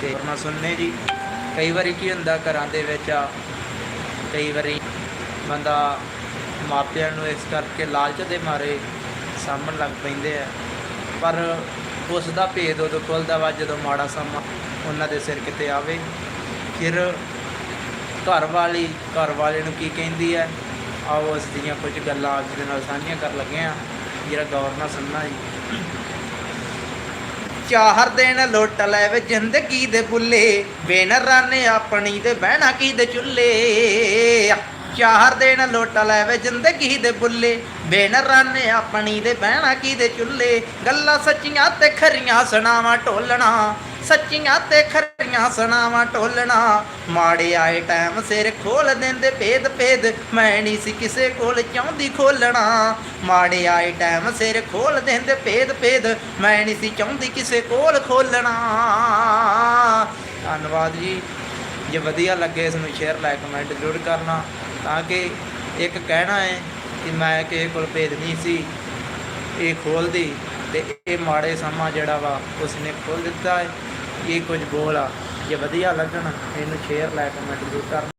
ਤੇ ਨਾ ਸੁਣਨੇ ਜੀ। ਕਈ ਵਾਰੀ ਕੀ ਹੁੰਦਾ ਘਰਾਂ ਦੇ ਵਿੱਚ ਆ, ਕਈ ਵਾਰੀ ਬੰਦਾ ਮਾਪਿਆਂ ਨੂੰ ਇਸ ਕਰਕੇ ਲਾਲਚ ਦੇ ਮਾਰੇ ਸਾਂਭਣ ਲੱਗ ਪੈਂਦੇ ਆ। ਪਰ ਉਸ ਦਾ ਭੇਦ ਉਦੋਂ ਖੁੱਲਦਾ ਵਾ ਜਦੋਂ ਮਾੜਾ ਸਮਾਂ ਉਹਨਾਂ ਦੇ ਸਿਰ ਕਿਤੇ ਆਵੇ। ਫਿਰ ਘਰ ਵਾਲੀ, ਘਰ ਵਾਲੇ ਨੂੰ ਕੀ ਕਹਿੰਦੀ ਹੈ ਆਓ ਉਸ ਦੀਆਂ ਕੁਝ ਗੱਲਾਂ ਅੱਜ ਦੇ ਨਾਲ ਸਾਂਝੀਆਂ ਕਰਨ ਲੱਗੇ ਆ। ਜਿਹੜਾ ਗੌਰ ਨਾਲ ਸੁਣਨਾ ਜੀ। ਚਾਹਰ ਦਿਨ ਲੁੱਟ ਲੈ ਵੇ ਜ਼ਿੰਦਗੀ ਦੇ ਬੁੱਲੇ ਵੇਨ ਰਾਨੇ ਆਪਣੀ ਤੇ ਬਹਿਣਾ ਕੀ ਦੇ ਚੁੱਲੇ? ਚਾਹਰ ਦਿਨ ਲੁੱਟ ਲੈ ਵੇ ਜ਼ਿੰਦਗੀ ਦੇ ਬੁੱਲੇ ਵੇਨ ਰਾਨੇ ਆਪਣੀ ਦੇ ਬਹਿਣਾ ਕੀ ਦੇ ਚੁੱਲੇ? ਗੱਲਾਂ ਸੱਚੀਆਂ ਤੇ ਖਰੀਆਂ ਸੁਣਾਵਾਂ ਢੋਲਣਾ ਸੱਚੀਆਂ ਤੇ ਖਰੀਆਂ ਸੁਣਾਵਾਂ ਟੋਲਣਾ ਮਾੜੇ ਆਏ ਟਾਈਮ ਸਿਰ ਖੋਲ ਦਿੰਦੇ ਭੇਦ ਭੇਦ, ਮੈਂ ਨਹੀਂ ਸੀ ਕਿਸੇ ਕੋਲ ਚਾਹੁੰਦੀ ਖੋਲਣਾ। ਮਾੜੇ ਆਏ ਟਾਈਮ ਸਿਰ ਖੋਲ ਦਿੰਦੇ ਭੇਦ ਭੇਦ, ਮੈਂ ਨਹੀਂ ਸੀ ਚਾਹੁੰਦੀ ਕਿਸੇ ਕੋਲ ਖੋਲਣਾ। ਧੰਨਵਾਦ ਜੀ। ਜੇ ਵਧੀਆ ਲੱਗੇ ਇਸ ਨੂੰ ਸ਼ੇਅਰ ਲਾਈਕ ਕਮੈਂਟ ਜ਼ਰੂਰ ਕਰਨਾ, ਤਾਂ ਕਿ ਇੱਕ ਕਹਿਣਾ ਹੈ ਕਿ ਮੈਂ ਕਿਸੇ ਕੋਲ ਭੇਦ ਨਹੀਂ ਸੀ। ਇਹ ਖੋਲਦੀ ਤੇ ਇਹ ਮਾੜੇ ਸਮਾਂ ਜਿਹੜਾ ਵਾ ਉਸਨੇ ਖੋਲ ਦਿੱਤਾ ਹੈ। ਇਹ ਕੁਝ ਬੋਲ ਆ? ਜੇ ਵਧੀਆ ਲੱਗਣ ਇਹਨੂੰ ਸ਼ੇਅਰ ਲਾਈਕ ਕਮੈਂਟ ਜ਼ਰੂਰ ਕਰਨਾ